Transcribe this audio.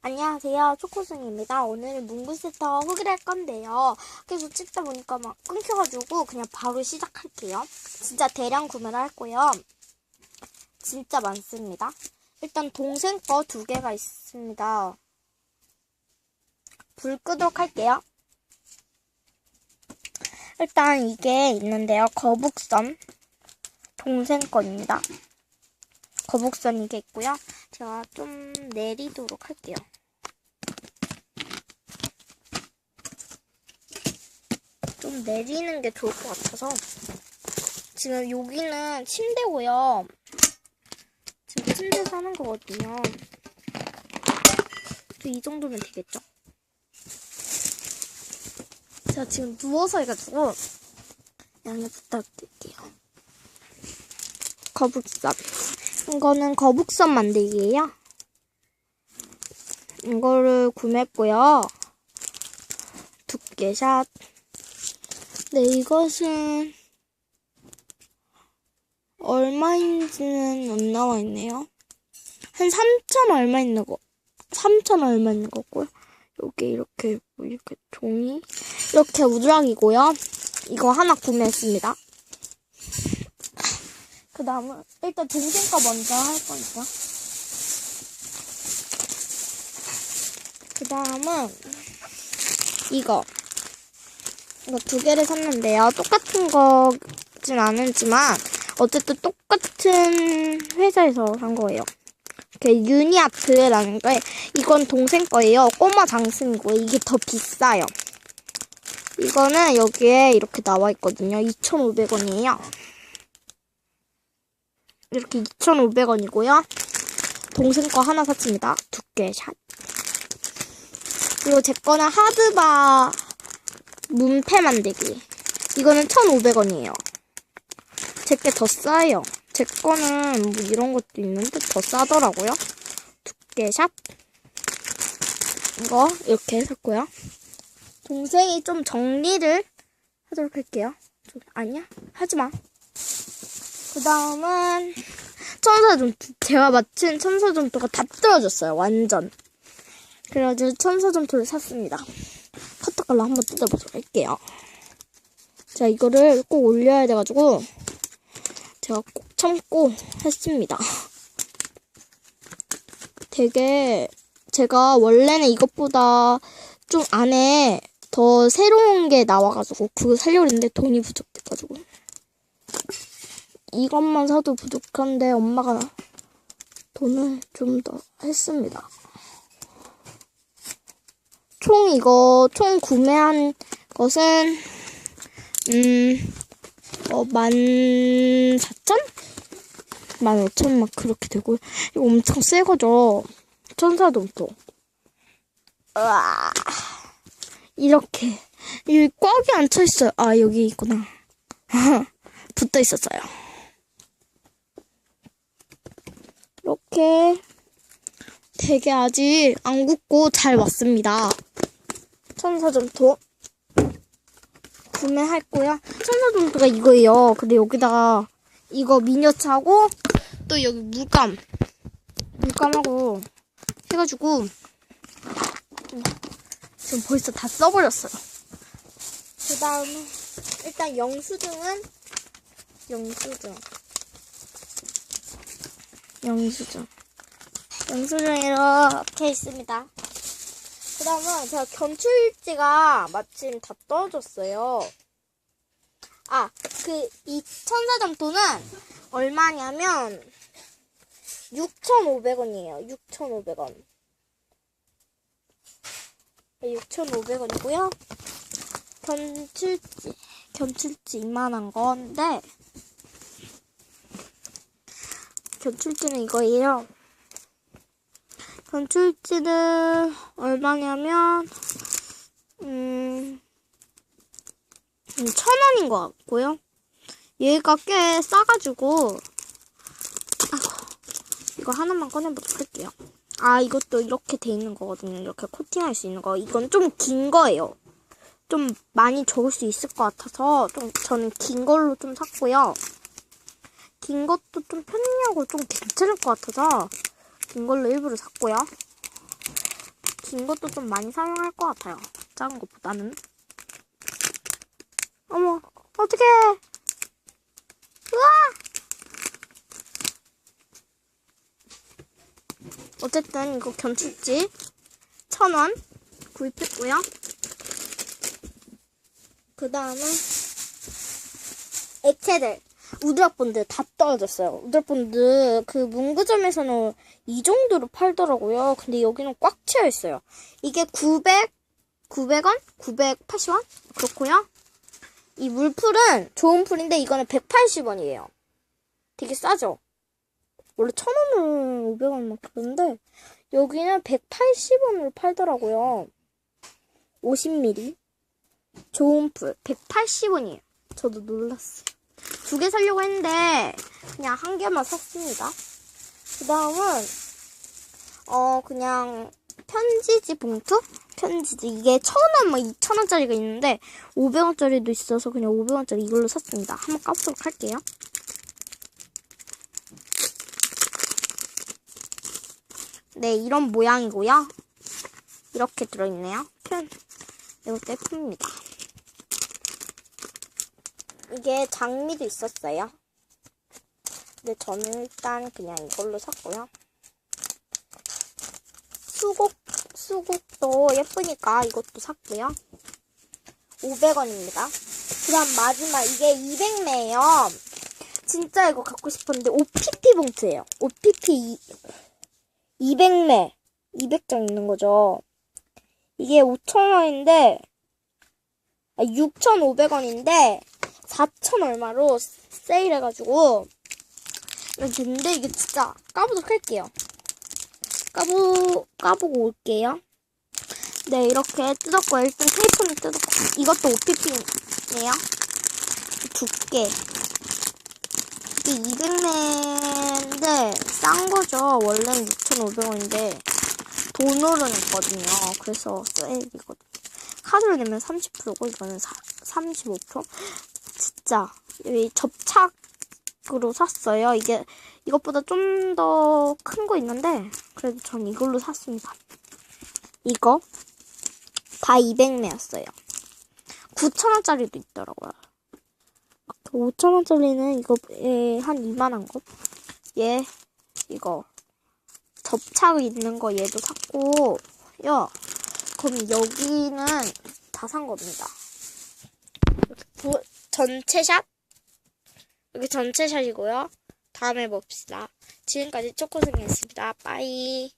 안녕하세요. 초코승입니다. 오늘은 문구세터 후기를 할 건데요. 계속 찍다 보니까 막 끊겨가지고 그냥 바로 시작할게요. 진짜 대량 구매를 할 거예요. 진짜 많습니다. 일단 동생 거 두 개가 있습니다. 불 끄도록 할게요. 일단 이게 있는데요. 거북선. 동생 거입니다. 거북선 이게 있고요. 제가 좀 내리도록 할게요. 좀 내리는 게 좋을 것 같아서 지금 여기는 침대고요. 지금 침대에서 하는 거거든요. 이 정도면 되겠죠? 제가 지금 누워서 해가지고 양해 부탁드릴게요. 거북선. 이 거는 거북선 만들기예요. 이거를 구매했고요. 두께샷. 네, 이것은 얼마인지는 안 나와 있네요. 한 3천 얼마 있는 거, 3천 얼마 있는 거고요. 여기 이렇게 뭐 이렇게 종이 이렇게 우드락이고요. 이거 하나 구매했습니다. 그 다음은 일단 동생 거 먼저 할 거니까. 그 다음은 이거. 이거 두 개를 샀는데요. 똑같은 거진 않지만 어쨌든 똑같은 회사에서 산 거예요. 이렇게 유니아트라는 거 이건 동생 거예요. 꼬마 장승이고 이게 더 비싸요. 이거는 여기에 이렇게 나와 있거든요. 2,500원이에요. 이렇게 2,500원이고요. 동생 거 하나 샀습니다. 두께 샷. 그리고 제 거는 하드바 문패 만들기. 이거는 1,500원이에요. 제게 더 싸요. 제 거는 뭐 이런 것도 있는데 더 싸더라고요. 두께 샷. 이거 이렇게 샀고요. 동생이 좀 정리를 하도록 할게요. 좀- 아니야? 하지 마. 그 다음은 천사점토. 제가 맞춘 천사점토가 다 떨어졌어요. 완전. 그래가지고 천사점토를 샀습니다. 카타칼로 한번 뜯어보도록 할게요. 자, 이거를 꼭 올려야 돼가지고 제가 꼭 참고 했습니다. 되게 제가 원래는 이것보다 좀 안에 더 새로운 게 나와가지고 그거 살려고 했는데 돈이 부족해가지고 이것만 사도 부족한데 엄마가 돈을 좀 더 했습니다. 총 이거 총 구매한 것은 음, 어, 만 사천? 만 오천 막 그렇게 되고요. 이거 엄청 새 거죠. 천사동토. 으아. 이렇게 이 꽉이 안 차 있어요. 아 여기 있구나. 붙어 있었어요. 이렇게 되게 아직 안 굳고 잘 왔습니다. 천사점토 구매했고요. 천사점토가 이거예요. 근데 여기다가 이거 미녀차고 또 여기 물감 물감하고 해가지고 지금 벌써 다 써버렸어요. 그 다음에 일단 영수증은 영수증 영수증 영수증 이렇게 있습니다. 그 다음은 제가 견출지가 마침 다 떨어졌어요. 아, 그, 이 천사점토는 얼마냐면, 6,500원이에요. 6,500원. 6,500원이고요. 견출지, 견출지 이만한 건데, 견출지는 이거예요. 견출지는 얼마냐면, 음, 음, 천 원인 것 같고요. 얘가 꽤 싸가지고, 아이고, 이거 하나만 꺼내보도록 할게요. 아, 이것도 이렇게 돼 있는 거거든요. 이렇게 코팅할 수 있는 거. 이건 좀 긴 거예요. 좀 많이 적을 수 있을 것 같아서, 좀, 저는 긴 걸로 좀 샀고요. 긴 것도 좀 편리하고 좀 괜찮을 것 같아서, 긴 걸로 일부러 샀고요. 긴 것도 좀 많이 사용할 것 같아요. 작은 것보다는. 어머, 어떡해! 우와! 어쨌든 이거 견축지 천 원 구입했고요. 그 다음에 액체들 우드락본드 다 떨어졌어요. 우드락본드 그 문구점에서는 이 정도로 팔더라고요. 근데 여기는 꽉 채워 있어요. 이게 900 900원? 980원? 그렇고요. 이 물풀은 좋은 풀인데 이거는 180원이에요. 되게 싸죠? 원래 1000원은 500원만 그런데 여기는 180원으로 팔더라고요. 50ml. 좋은 풀 180원이에요. 저도 놀랐어요. 두개 사려고 했는데 그냥 한 개만 샀습니다. 그 다음은 어 그냥 편지지 봉투? 편지지 이게 천 원, 뭐 이천 원짜리가 있는데 500원짜리도 있어서 그냥 500원짜리 이걸로 샀습니다. 한번 까보도록 할게요. 네, 이런 모양이고요. 이렇게 들어있네요. 편 이것도 예쁩니다. 이게 장미도 있었어요. 근데 저는 일단 그냥 이걸로 샀고요. 수국, 수국도 예쁘니까 이것도 샀고요. 500원입니다. 그 다음 마지막, 이게 200매예요. 진짜 이거 갖고 싶었는데, OPP 봉투예요. OPP 200매. 200장 있는 거죠. 이게 5,000원인데, 아, 6,500원인데, 4,000 얼마로 세일해가지고, 있는데, 이게 진짜 까보도록 할게요. 까보, 까보고 올게요. 네, 이렇게 뜯었고요. 일단 테이프는 뜯었고, 이것도 OPP네요. 두께. 이게 200매인데, 싼 거죠. 원래는 6,500원인데, 돈으로 냈거든요. 그래서 세일이거든요. 카드로 내면 30%고, 이거는 사, 35%? 진짜, 이 접착으로 샀어요. 이게, 이것보다 좀 더 큰 거 있는데, 그래도 전 이걸로 샀습니다. 이거, 다 200매였어요. 9,000원짜리도 있더라고요. 5,000원짜리는 이거에 한 이만한 거. 얘, 이거. 접착 있는 거 얘도 샀고요. 그럼 여기는 다 산 겁니다. 부- 전체 샷? 여기 전체 샷이고요. 다음에 봅시다. 지금까지 초코승이었습니다. 빠이.